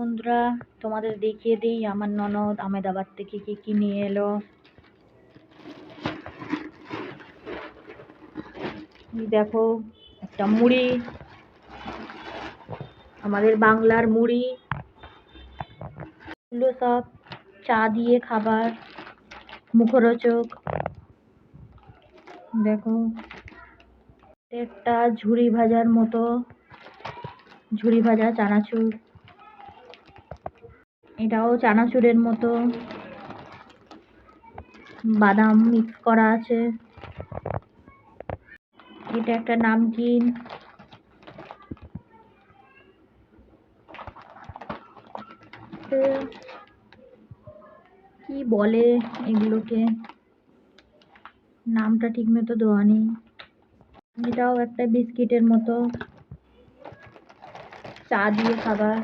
বন্ধুরা, তোমাদের দেখিয়ে দিই আমার ননদ আমেদাবাদ থেকে কি কি নিয়ে এলো। দেখো, একটা মুড়ি, আমাদের বাংলার মুড়ি, এগুলো সব চা দিয়ে খাবার, মুখরোচক। দেখো, একটা ঝুড়ি ভাজার মতো, ঝুড়ি ভাজা চানাচুর। এটাও চানাচুরের মতো। বাদাম মিক্স করা আছে। এটা একটা নামকিন। কি বলে এগুলোকে? নামটা ঠিক মতো দেওয়া নেই। এটাও একটা বিস্কিটের মতো। চা দিয়ে খাবার।